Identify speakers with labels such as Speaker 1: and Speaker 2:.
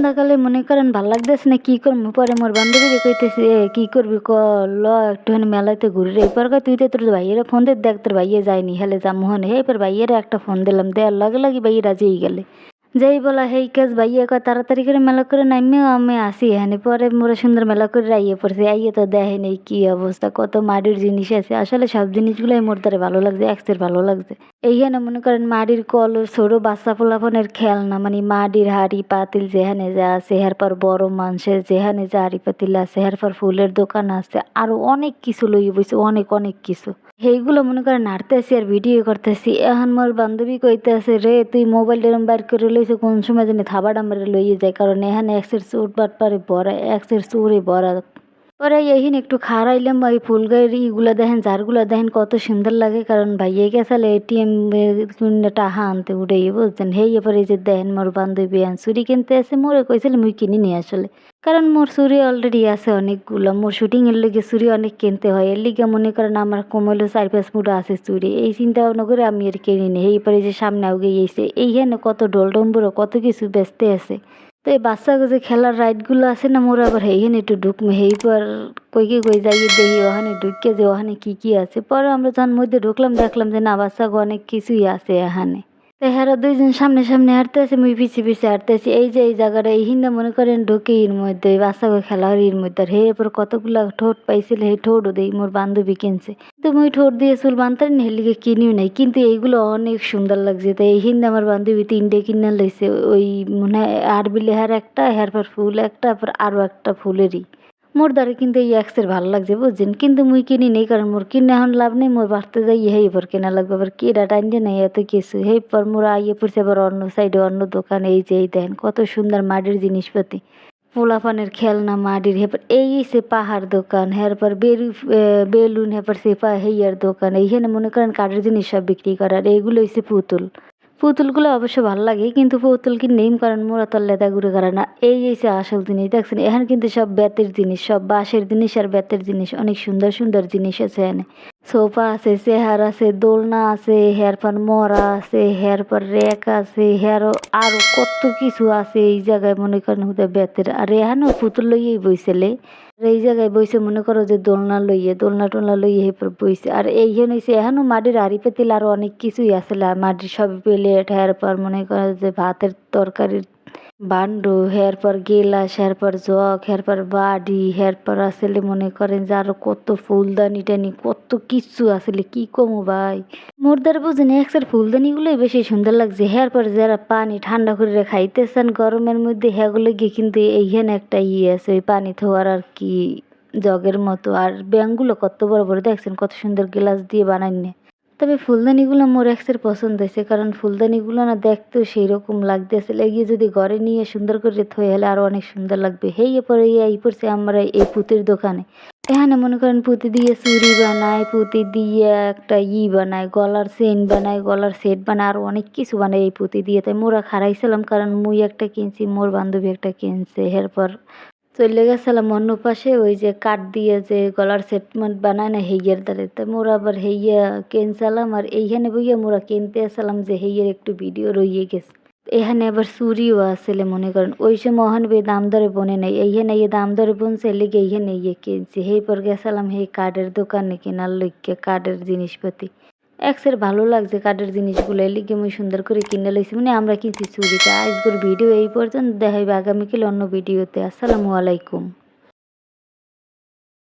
Speaker 1: সন্ধ্যাকালে মনে করেন ভালো লাগতেছে না কি করব? পরে মোর বান্ধবীরে কইতেছি এ কী করবি ক? ল একটুখানি মেলাতে ঘুরে রে। পর কয়, তুই তো তোর ভাইয়েরা ফোন দে দেখ তোর ভাইয়ে যায়নি। হেলে যা মোহনে। এরপর ভাইয়েরা একটা ফোন দিলাম দেওয়ার লগে লাগে ভাইয়ে রাজি হয়ে গেলে। যেই বলা, হেই কাজ ভাইয়া কয় তাড়াতাড়ি করে মেলা করে নামিও, আমি আসি এখানে। পরে মোরা সুন্দর মেলা করে আইয়ে পড়ছে। আইয়ে তো দেখে নেই কি অবস্থা, কত মাটির জিনিস আছে। আসলে সব জিনিসগুলোই মোর দ্বারা ভালো লাগছে, এক্সের ভালো লাগছে। এইখানে মনে করেন মাটির কল, ছোট বাচ্চা পোলাপনের খেলনা মানে মাটির হাড়ি পাতিল যেখানে যা আছে এরপর বড় মানুষের যেখানে যা হাড়ি পাতিল আছে পর ফুলের দোকান আছে, আরও অনেক কিছু লই বইছে, অনেক অনেক কিছু। সেইগুলো মনে করেন নাড়তেছি আর ভিডিও করতেছি। এখন মোর বান্ধবী কইতেছে, রে, তুই মোবাইল এরম বাইর করে লইছে, কোন সময় জানি থাবা ডাম্বারে লইয়ে যায়, কারণ এখানে এক্সের বাট পারে ভরা এক্সের সুরে ভরা পরে এইহিন একটু খারাইলাম ওই ফুল গায়ের ইগুলো দেখেন জারগুলো দেখেন কত সুন্দর লাগে, কারণ ভাইয়ে গেছালে এটিএম টাহা আনতে উঠে বুঝছেন? হেই এবার যে দেখেন, মোর বান্ধবী আন চুরি কিনতে আসে, মোরে কইছিল মুই কিনি নি আসলে। কারণ মোর চুরি অলরেডি আছে অনেকগুলো, মোর শুটিং এর লিগে চুরি অনেক কিনতে হয়, এর লিগে মনে করেন আমার কমলো চার পাঁচ ফুট আছে চুরি, এই চিন্তা ভাবনা করে আমি আর কিনি নি। এই পরে যে সামনে আগে গিয়েছে এইখানে কত ডোলডম্বুর কত কিছু বেচতে আছে তো এই বাচ্চাকে যে খেলার রাইডগুলো আছে না, মোর আবার হেইখানে একটু ঢুকমে হেই পর কইকে কই যাই দেখি, ওখানে ঢুককে যে ওখানে কি কি আছে। পরে আমরা যখন মধ্যে ঢুকলাম, দেখলাম যে না বাচ্চাকে অনেক কিছুই আছে এখানে। তো হেরা দুইজন সামনে সামনে হাঁটতে আছে মুই পিছিয়ে পিছিয়ে হাঁটতেছি। এই যে এই জায়গাটা, এই হিন্দা মনে করেন ঢুকে এর মধ্যে, এই বাচ্চাকে খেলা হয় এর মধ্যে। আর হে, এরপর কতগুলা ঠোঁট পাইছিল সেই ঠোঁটও দেই মোর বান্ধবী কিনছে। তো মুই ঠোঁট দিয়ে চুল বানতাম না হেলিকে কিনিও নাই। কিন্তু এইগুলো অনেক সুন্দর লাগছে। তো এই হিন্দে আমার বান্ধবী তিনটে কিনে লইছে। ওই মনে হয় আরবি লেহার একটা, হেরপর ফুল একটা পর আরও একটা ফুলেরই। মোর দ্বারা কিন্তু এই এক্সের ভালো লাগছে, বুঝছেন? কিন্তু মুই কিনি নেই, কারণ মোর কিনে এখন লাভ নেই, মোর বাড়তে যাই হেই পর কেনা লাগবে। আবার কেডা টাইন দিয়ে নেই এত কিছু। হেই পর মোর আইয়ে পড়ছে আবার অন্য সাইডে অন্য দোকানে, এই যে এই দেখেন, কত সুন্দর মাটির জিনিসপাতি। পোলাপানের খেলনা, মাটির হেপার এই সে পাহাড় দোকান হেরপর বেরু বেলুন হেপার সে পা হেইয়ার দোকান, এইখানে মনে করেন কাঠের জিনিস সব বিক্রি করার, এইগুলো হচ্ছে পুতুল। পুতুলগুলো অবশ্য ভালো লাগে, কিন্তু পুতুল কি নেম কারণ মোরা তো লেদা ঘুরে করে না। এই এসে আসল জিনিস, দেখছেন? এখানে কিন্তু সব বেতের জিনিস, সব বাঁশের জিনিস আর বেতের জিনিস, অনেক সুন্দর সুন্দর জিনিস আছে এখানে। সোফা আছে চেহার আছে, দোলনা আছে, হেয়ার পর মরা আছে, হেয়ার পর আছে, হেয়ার আরও কত কিছু আছে এই জায়গায় মনে করেন হুদে বেতের। আর এখানেও পুতুল লইয়েই বইছেলে এই জায়গায় বইছে মনে করো যে দোলনা লইয়ে, দোলনা টোলনা লইয়ে হেপর বইছে। আর এইখানে হইছে এখনও মাটির হাড়ি পেতিল আরও অনেক কিছুই আসলে মাটির সব প্লেট, হেয়ার পর মনে করো যে ভাতের তরকারির বান্ডু হেয়ার পর গেলাস, হেয়ার পর জগ, হেয়ার পর বাড়ি, হেয়ার পর আসলে মনে করেন যে আরও কত ফুলদানি টানি কত কিছু আসলে, কি কমু ভাই? মোর দ্বারা বুঝেন এক্সের ফুলদানিগুলোই বেশি সুন্দর লাগছে। হেয়ার পর যারা পানি ঠান্ডা করে খাইতেছেন গরমের মধ্যে, হ্যাগুলো গিয়ে কিন্তু এইখানে একটা ইয়ে আছে, ওই পানি থোয়ার আর কি, জগের মতো। আর ব্যাংগুলো কত বড় বড়, দেখছেন কত সুন্দর গ্লাস দিয়ে বানাইনে। তবে ফুলদানিগুলো মোর এক্সের পছন্দ হয়েছে, কারণ ফুলদানিগুলো না দেখতেও সেই রকম লাগতেছে। এগিয়ে যদি ঘরে নিয়ে সুন্দর করে থই হলে আরও অনেক সুন্দর লাগবে। হেই পরে এই পড়ছে আমরা এই পুঁতির দোকানে। এখানে মনে করেন পুঁতি দিয়ে চুড়ি বানায়, পুঁতি দিয়ে একটা ই বানায়, গলার চেন বানায়, গলার সেট বানায়, আরও অনেক কিছু বানায় এই পুঁতি দিয়ে। তাই মোরা খারাইছিলাম কারণ মুই একটা কিনছি, মোর বান্ধবী একটা কিনছে। এরপর চলে গেছিলাম অন্য পাশে, ওই যে কাঠ দিয়ে যে গলার সেটমেন্ট বানায় না হেইয়ার দ্বারে। তো মোরা আবার হেইয়া কিনছিলাম আর এইখানে বইয়া মোরা কিনতে আসলাম যে হেইয়ার একটু ভিডিও রইয়ে গেছে। এখানে আবার চুরিও আসলে মনে করেন, ওই সময় ওখানে বে দাম দরে বনে নাই, এইখানে ইয়ে দাম দরে বনছে, লেগে এইখানে ইয়ে কিনছি। হেই পর গেছিলাম হেই কাঠের দোকানে কেনার লইকে কাঠের জিনিসপাতি। এক্সের ভালো লাগছে কাঠের জিনিসগুলো লিগে মুই সুন্দর করে কিনে লইছি। মানে আমরা কিনছি চুরিটা, আজকের ভিডিও এই পর্যন্ত দেখাইবে আগামীকাল অন্য ভিডিওতে আসসালামু আলাইকুম।